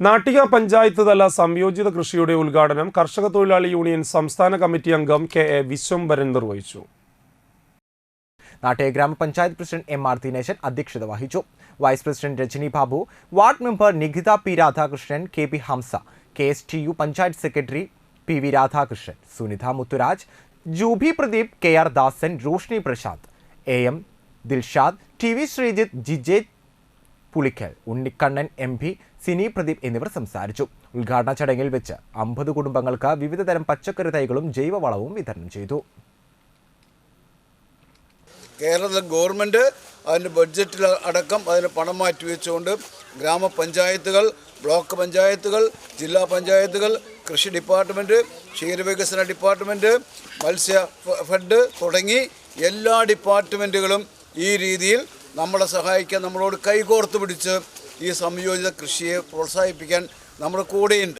നാട്ടിക പഞ്ചായത്ത് തല സംയോജിത കൃഷിയുടെ ഉദ്ഘാടനം കർഷക തൊഴിലാളി യൂണിയൻ സംസ്ഥാന കമ്മിറ്റി അംഗം കെ എ വിശ്വംഭരൻ നിർവഹിച്ചു. നാട്ടിക ഗ്രാമപഞ്ചായത്ത് പ്രസിഡന്റ് എം ആർ ദിനേശൻ അധ്യക്ഷത വഹിച്ചു. Vice president Rajani Babu ward member Nikhita P Radhakrishnan K P Hamsa K S T U panchayat secretary P V Radhakrishnan Sunitha Muthuraj Jubi Pradeep K R Dasan Roshni Prashanth A M Dilshad T V Sreejith GJ Pulikkal Unnikkannan M P Sini Pradeep എന്നിവർ സംസാരിച്ചു. ഉദ്ഘാടന ചടങ്ങിൽ വെച്ച് അമ്പത് കുടുംബങ്ങൾക്ക് വിവിധതരം പച്ചക്കറി തൈകളും ജൈവവളവും വിതരണം ചെയ്തു. കേരള ഗവൺമെന്റ് അതിന്റെ ബഡ്ജറ്റിൽ അടക്കം അതിന് പണം മാറ്റി വെച്ചുകൊണ്ട് ഗ്രാമപഞ്ചായത്തുകൾ ബ്ലോക്ക് പഞ്ചായത്തുകൾ ജില്ലാ പഞ്ചായത്തുകൾ കൃഷി ഡിപ്പാർട്ട്മെന്റ് ക്ഷീരവികസന ഡിപ്പാർട്ട്മെന്റ് മത്സ്യ ഫെഡ് തുടങ്ങി എല്ലാ ഡിപ്പാർട്ട്മെന്റുകളും ഈ രീതിയിൽ നമ്മളെ സഹായിക്കാൻ നമ്മളോട് കൈകോർത്ത് പിടിച്ച് ഈ സംയോജിത കൃഷിയെ പ്രോത്സാഹിപ്പിക്കാൻ നമ്മുടെ കൂടെയുണ്ട്.